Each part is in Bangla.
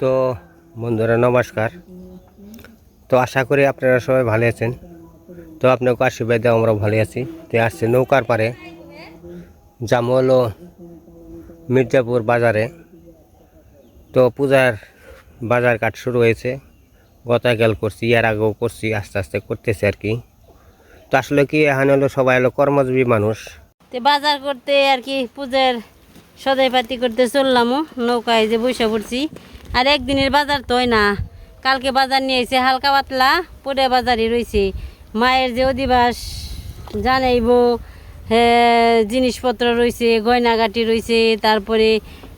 তো বন্ধুরা, নমস্কার। তো আশা করি আপনারা সবাই ভালো আছেন। তো আপনাকে আশীর্বাদে আমরা ভালো আছি। তো আসছে নৌকার পারে জামু হলো মির্জাপুর বাজারে। তো পূজার বাজার কাট শুরু হয়েছে। গতকাল করছি, এর আগেও করছি, আস্তে আস্তে করতেছি আর কি। তো আসলে কি, এখানে হলো সবাই হলো কর্মজীবী মানুষ। তে বাজার করতে আর কি, পূজার সদাই পাতি করতে চললামও, নৌকায় যে বসে পড়ছি। আর একদিনের বাজার তো হয় না। কালকে বাজার নিয়ে এসে হালকা পাতলা পরে বাজারই রয়েছে মায়ের যে অধিবাস জানাইব হ্যাঁ জিনিসপত্র রয়েছে গয়নাগাটি রয়েছে তারপরে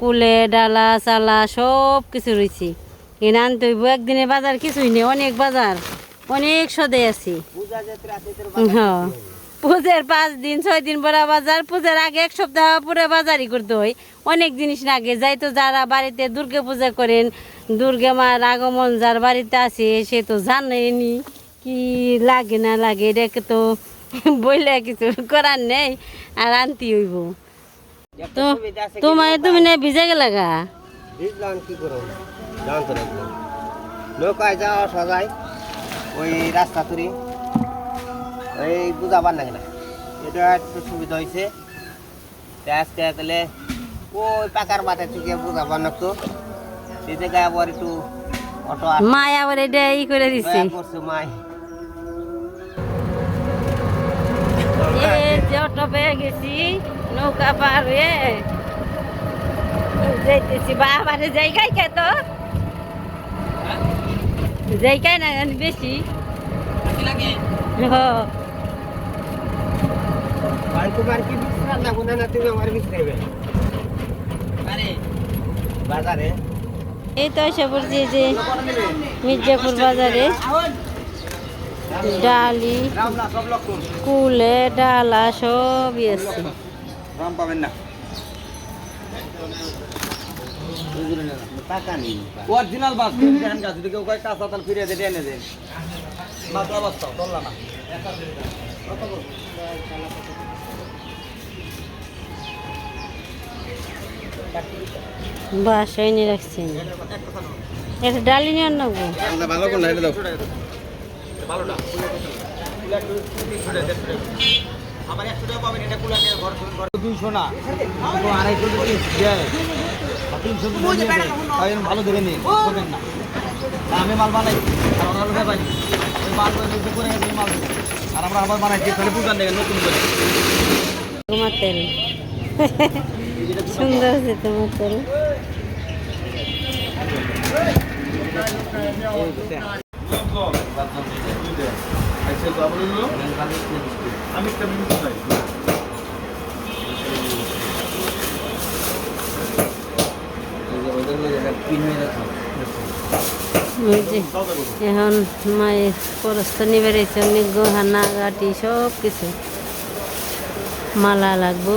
কুলে ডালা চালা সব কিছু রয়েছে এনে আনতে হইব একদিনের বাজার কিছুই নেই অনেক বাজার অনেক সদে আছে। হ্যাঁ। পূজার পাঁচ দিন, ছয় দিন পরে বাজার, পূজার আগে এক সপ্তাহ পরে বাজারই করতে হয়। অনেক জিনিস লাগে যাই তো যারা বাড়িতে দুর্গা পূজা করেন, দুর্গা মার আগমন যার বাড়িতে আছে, সে তো জানেনি কি লাগে না লাগে এটাকে তো বইলে কিছু করার নেই, আর আনতে হইব। তো তোমার তুমি না ভিজে গেলে গা? কি করো যাওয়া ওই রাস্তা তুরি ওই বুঝাবার লাগে না? এটা একটু সুবিধা হয়েছে আজকে তাহলে ওই পাকার মাথা থেকে বুঝাবার না তো সেই জায়গায় আবার একটু অটো মায় আবার এটা ই করে দিচ্ছে করছে মাই। এই যে অটো পেয়ে গেছি নৌকা পার হয়ে যাইতেছি। বাবারে জায়গায় কে তো? জায়গায় না বেশি। হ। তুমি আমার এই তো এসে যে মির্জাপুর বাজারে ডালি, কুলে, ডালা সবই আছে। কাঁচা তাল ফিরিয়ে দিয়ে এনে না। বাসায় নিয়ে রাখছেন এটা ডালি নিয়ে নেব ভালো কোন এটা দাও। আমার একশো টাকা পাবেন এটা কুলা ঘর ঘর দুইশো না তো আড়াইশো টাকা দেয়। আর তিনশো টাকা নিয়ে দেয়। তাই জন্য ভালো দেখে নিন করবেন না। আমি মাল বানাই আর ওই মাল করে মাল আর আমরা আবার বানাইছি তাহলে দেখেন নতুন করে। তোমার তেল সুন্দর আছে তোমার তেল যে, এখন মায়ের পরস্ত নিবে রয়েছে অনেক গহনা, গাটি সব কিছু মালা লাগবো।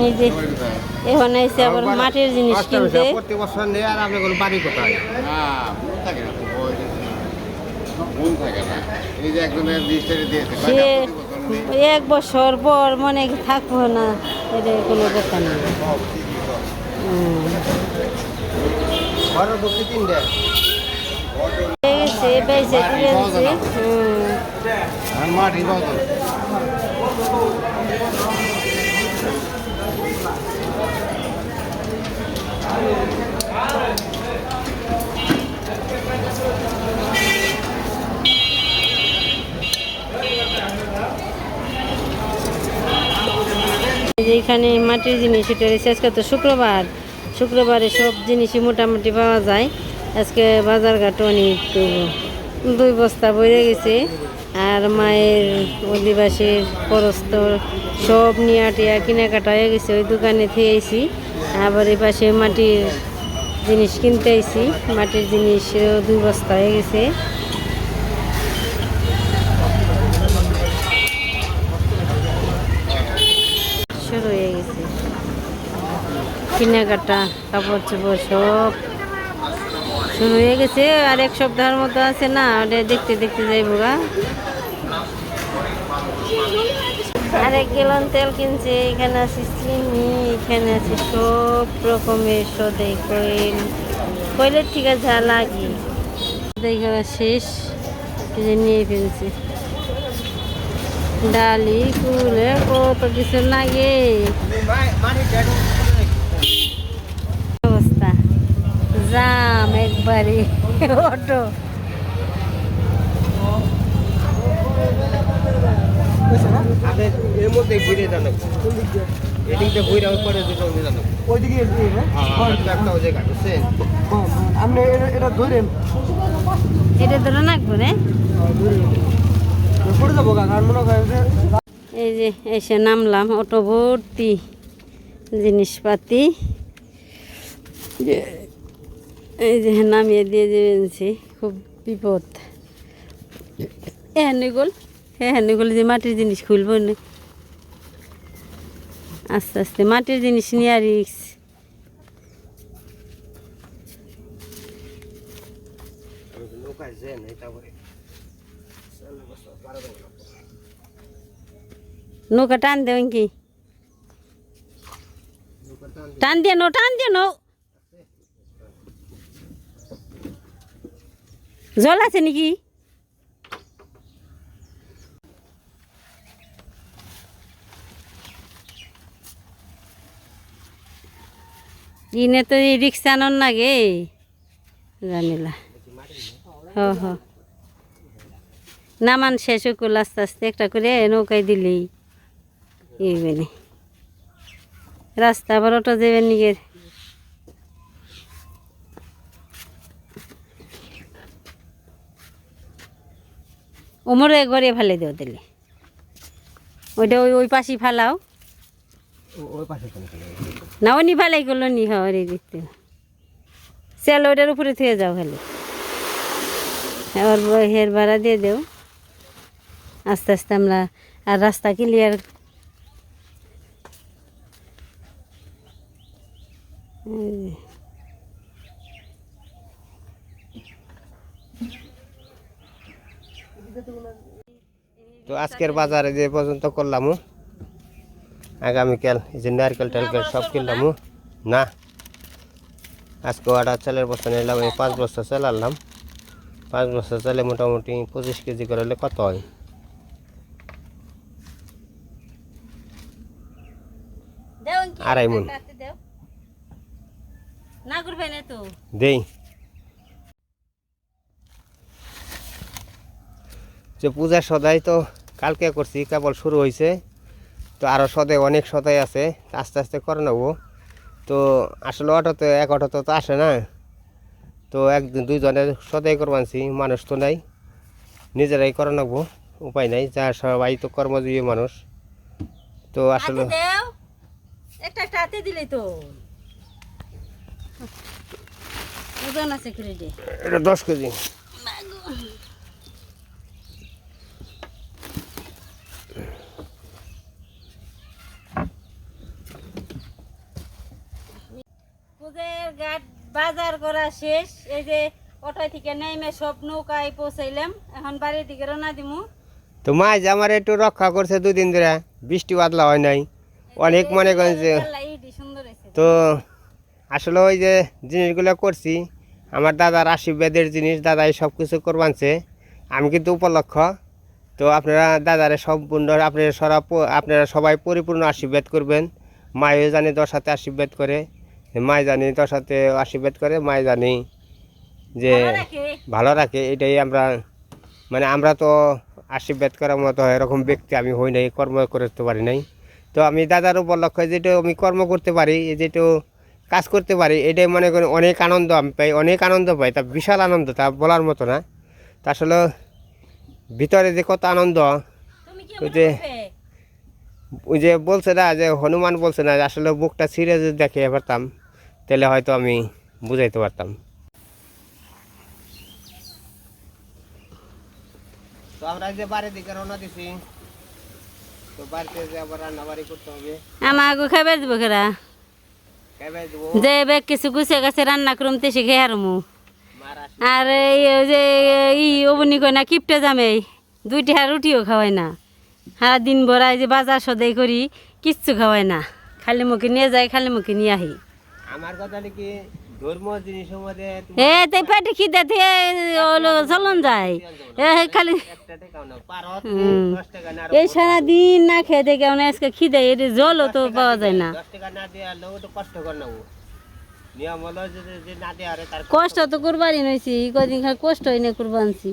এই যে এখন এসে আবার মাটির জিনিস কিনতে প্রতি বছর নেই আর আপনি কোনো বাড়ি কোথায়? না থাকে না তো ওই থাকে না। এই যে একজনের লিস্টে দিয়েছে সে এক বছর পর মনে থাকব না এটা কোনো কথা না। হুম। ঘরের ঢুকতে তিনটে হয়ে গেছে বেঁচে তুলে দিছে হুম। আর মাটি এখানে মাটির জিনিস, এটা রয়েছে আজকে তো শুক্রবার। শুক্রবারে সব জিনিসই মোটামুটি পাওয়া যায়। আজকে বাজার ঘাট অনেক। দুই বস্তা বইরে গেছে। আর মায়ের অধিবাসীর পরস্তর সব নিয়া টিয়া কেনাকাটা হয়ে গেছে। ওই দোকানে থেয়েছি। আবার এই পাশে মাটির জিনিস কিনতে আইছি। মাটির জিনিস দুই বস্তা হয়ে গেছে। শুরু হয়ে গেছে। কেনাকাটা কাপড় চোপড় সব শুরু হয়ে গেছে। আর এক সপ্তাহের মতো আছে না, ওটা দেখতে দেখতে যাইব গা। আর এক গেলন তেল কিনছে, এখানে আছে চিনি, এখানে আছে সব রকমের সদাই কয়েল কয়েলের থেকে যা লাগে। সদাই করা শেষ নিয়ে ফেলছে। ডালি, কুলে, কত কিছু লাগে। অবস্থা। জাম একবারে, অটো। আগে এর মধ্যে ঘিরে জানো। এদিকটা পরে জানো। ওইদিকে হ্যাঁ? একটা ওই জায়গা বুঝছেন আপনি এটা ধরেন। এটা ধরে নাকবো রে পড়ে যাব কারণ মনে হয় এই যে এসে নামলাম অটো ভর্তি জিনিসপাতি। এই যে নামিয়ে দিয়ে দিয়েছি খুব বিপদ। এ এখানে গোল এখানে গোল যে মাটির জিনিস খুলবো না। আস্তে আস্তে মাটির জিনিস নিয়ে আর নৌকা টান দেবেন কি টান দিয়ে নো টান দিয়ে নো জল আছে নাকি? ইনে তো রিক্সা আনন নাগে। জানিলা। হ হ। নামান শেষ করল আস্তে আস্তে একটা করে নৌকায় দিলেই এইবারে রাস্তা আবার অটো যাবেন নিগের ওমরে ঘরে ফেলে দেও দিলে। ওইটা ওই ওই পাশে ফেলাও। না, ও নি ফেলাই করল নি হরে দেখতে চল, ওইটার উপরে থেকে যাও খালি। এবার হের ভাড়া দিয়ে দেও। আস্তে আস্তে আমরা আর রাস্তা ক্লিয়ার তো আজকের বাজারে যে পর্যন্ত করলামও আগামীকাল এই যে নারকেল টারকেল সব কিনলাম না। আজকে ওটা চালের বস্তা নিলাম এই পাঁচ বস্তা চাল আনলাম। পাঁচ বস্তা চালে মোটামুটি পঁচিশ কেজি করলে কত হয়? আড়াই মণ। না করবে না তো। দেই। যে পূজার সদাই তো কালকে করছি কেবল শুরু হয়েছে তো আরও সদাই অনেক সদাই আছে আস্তে আস্তে করে নেব। তো আসলে অটোতে এক অটোতে তো আসে না। তো একদিন দুইজনের সদাই করবানছি মানুষ তো নাই। নিজেরাই করে নেব উপায় নাই যা সবাই তো কর্মজীবী মানুষ। তো আসলে একটা একটা হাতে দিলে তো। ওজন আছে ক্রেডিট এটা দশ কেজি। পুজের ঘাট বাজার করা শেষ। এই যে অটো থেকে নেমে সব নৌকায় পৌঁছাইলাম। এখন বাড়ির দিকে রওনা দিমু। তো মাছ আমার একটু রক্ষা করছে দুদিন ধরে। বৃষ্টি বাদলা হয় নাই। অনেক মনে করেন যে তো আসলে ওই যে জিনিসগুলো করছি। আমার দাদার আশীর্বাদের জিনিস দাদাই সব কিছু করবানছে। আমি কিন্তু উপলক্ষ। তো আপনারা দাদারে সম্পূর্ণ আপনারা সরা আপনারা সবাই পরিপূর্ণ আশীর্বাদ করবেন। মায়ও জানে দশ আশীর্বাদ করে। মায় জানি দশ সাথে আশীর্বাদ করে মায় জানি যে ভালো রাখে। এটাই আমরা মানে আমরা তো আশীর্বাদ করার মতো এরকম ব্যক্তি আমি হই নাই কর্ম করতে পারি নাই। তো আমি দাদার উপলক্ষে যেটা আমি কর্ম করতে পারি যেটা কাজ করতে পারি এটাই মনে করি অনেক আনন্দ আমি পাই অনেক আনন্দ পাই তা বিশাল আনন্দ তা বলার মতো না। তা আসলে ভিতরে যে কত আনন্দ ওই যে- ওই যে বলছে না যে হনুমান বলছে না যে আসলে বুকটা ছিঁড়ে যদি দেখে পারতাম তাহলে হয়তো আমি বুঝাইতে পারতাম। তো আমরা যে বাড়ির দিকে রওনা দিছি তো বাড়িতে যে আবার রান্না বাড়ি করতে হবে। আমাকে খাবার দিব যে কিছু গুছে গেছে রান্না শিখে হারমু। আর এই যে ই অবনি কয় না কিপটে জামে দুইটা হার রুটিও খাওয়াই না। সারা দিন ভরা যে বাজার সদাই করি কিচ্ছু খাওয়াই না। খালি মুখে নিয়ে যায় খালি মুখে নিয়ে আহি। আমার কথা ধর্ম তুমি এ তাই পেটে খিদে থেকে হলো চলন যায়। এ খালি এই সারা দিন না খেয়ে দেখে কেমন আজকে খিদে এর জলও তো পাওয়া যায় না। তো কষ্ট তো করবারই নইছি কদিন খালি কষ্ট হয়নি করবানছি।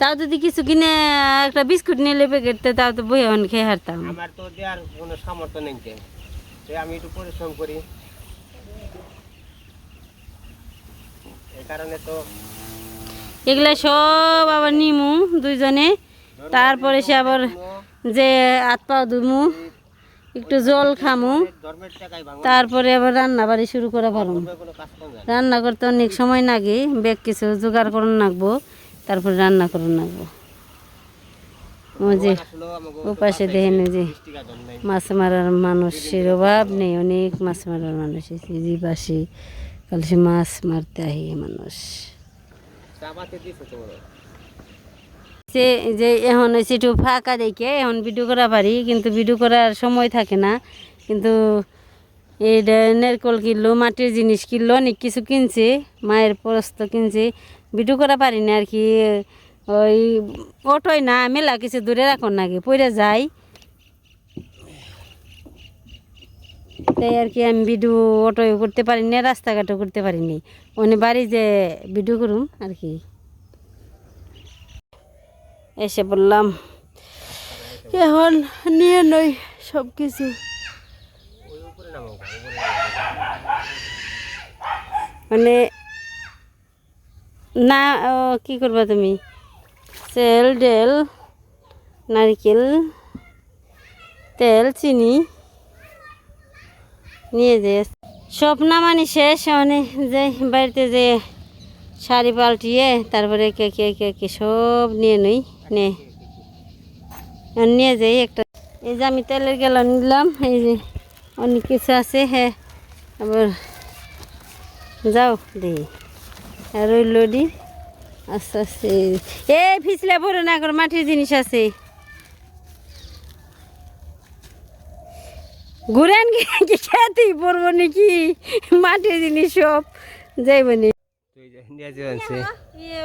তাও যদি কিছু কিনে একটা বিস্কুট নিলে প্যাকেট তাও তো বই খেয়ে হারতাম। আমার তো দেওয়ার কোনো সামর্থ্য নেই। আমি একটু পরিশ্রম করি এই কারণে তো এগুলা সব আবার নিমু দুইজনে। তারপরে সে আবার যে হাত পা ধুমু, একটু জল খামু, তারপরে আবার রান্না বাড়ি শুরু করা পারুম। রান্না করতে অনেক সময় লাগে, বেগ কিছু জোগাড় করুন লাগবো, তারপরে রান্না করুন লাগবো। যে উপাসে দেখেন যে মাছ মারার মানুষের অভাব নেই, অনেক মাছ মারার মানুষ আছে যে পাশে কাল সে মাছ মারতে আহি মানুষ। সে যে এখন হয়েছে একটু ফাঁকা দেখে, এখন ভিডিও করা পারি, কিন্তু ভিডিও করার সময় থাকে না। কিন্তু এই নারকল কিনলো, মাটির জিনিস কিনলো, অনেক কিছু কিনছে, মায়ের পরস্ত কিনছে। ভিডিও করা পারি না আর কি, ওই অটোয় না, মেলা কিছু দূরে রাখুন নাকি পড়ে যাই। তাই আর কি আমি ভিডিও অটোয় করতে পারি না রাস্তাঘাটও করতে পারিনি। অনেক বাড়ি যে ভিডিও করুম আর কি। এসে বললাম, এখন নিয়ে নই সব কিছু মানে না কি করবা তুমি? তেল ডেল, নারকেল, তেল, চিনি। নিয়ে যে সব নামানি শেষ মানে যে বাড়িতে যে শাড়ি পাল্টিয়ে তারপরে কে কে কে কে সব নিয়ে নই নে নিয়ে যাই একটা এই যে আমি তেলের গেল নিলাম, এই যে অনেক কিছু আছে হ্যাঁ আবার যাও দিই। আর ওই লডি, আস্তে আস্তে এ ফিসলে ভরে না মাটির জিনিস আছে। ঘুরেন কি কি খেতেই পড়ব নাকি? মাটির জিনিস সব। যাইব নি ইয়ে,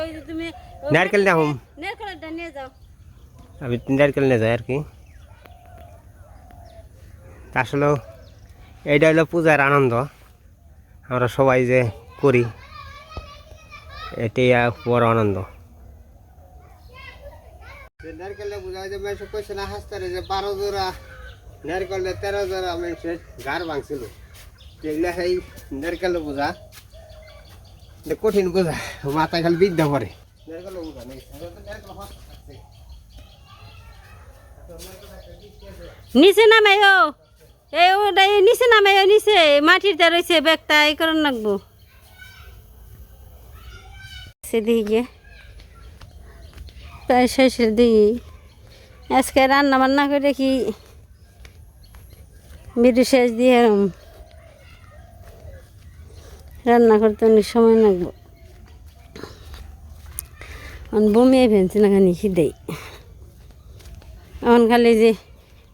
নারকেল না হুম আমি নারকেল নিয়ে যাই আর কি। আসলে এইটা হলো পূজার আনন্দ। আমরা সবাই যে করি এটাই বড় আনন্দ। নারকেলে বোঝা যায় মানুষ কইছে না হাসতারে যে বারো জোড়া। নারকেলে তেরো জোড়া মানুষের গার ভাঙছিল। এগুলা সেই নারকেল বোঝা এটা কঠিন বোঝা মাথায় খালি বিদ্যা পড়ে নারকেল বোঝা নেই নারকেল হস্ত আছে। নিচে নামাইও এই ওটা এই নিচে নামাইও নিচে। মাটিরটা রয়েছে ব্যাগটা এই করন লাগবো। সেদিকে প্রায় শেষের দিকে আজকে রান্না বান্না করে কি বিদ্যুৎ শেষ দিয়ে রান্না করতে অনেক সময় লাগবো। বমিয়ে ফেলছি না খানি খিদেই। এখন খালি যে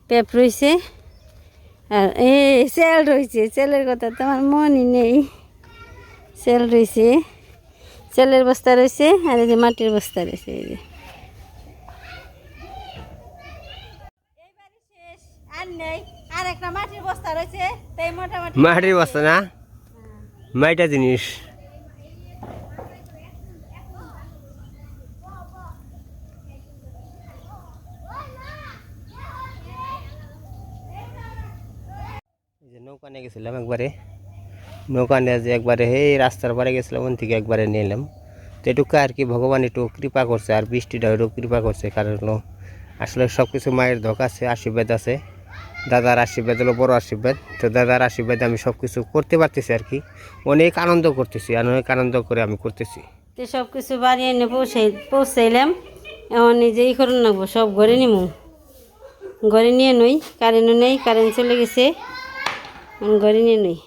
পেপ রয়েছে আর এই সেল রয়েছে সেলের কথা তো আমার মনই নেই। সেল রয়েছে সেলের বস্তা রয়েছে আর এই যে মাটির বস্তা রয়েছে এই যে আর নেই আর একটা মাটির বস্তা রয়েছে তাই মোটামুটি মাটির বস্তা না? মাইটা জিনিস। নৌকা নিয়ে গেছিলাম একবারে। নৌকা নিয়ে যে একবারে এই রাস্তার পারে গেছিলাম ওন থেকে একবারে নিয়ে এলাম। তো এটুকু আর কি ভগবান একটু কৃপা করছে আর বৃষ্টিটা একটু কৃপা করছে কারণ আসলে সব কিছু মায়ের ধোক আছে আশীর্বাদ আছে। দাদার আশীর্বাদ, হলো বড় আশীর্বাদ। তো দাদার আশীর্বাদে আমি সব কিছু করতে পারতেছি আর কি। অনেক আনন্দ করতেছি অনেক আনন্দ করে আমি করতেছি। তো সব কিছু বাড়ি এনে পৌঁছাই পৌঁছাইলাম। এখন নিজেই করে নেব, সব ঘরে নিমু। ঘরে নিয়ে নই কারেন্টও নেই কারেন্ট চলে গেছে। ঘরে নিয়ে নই।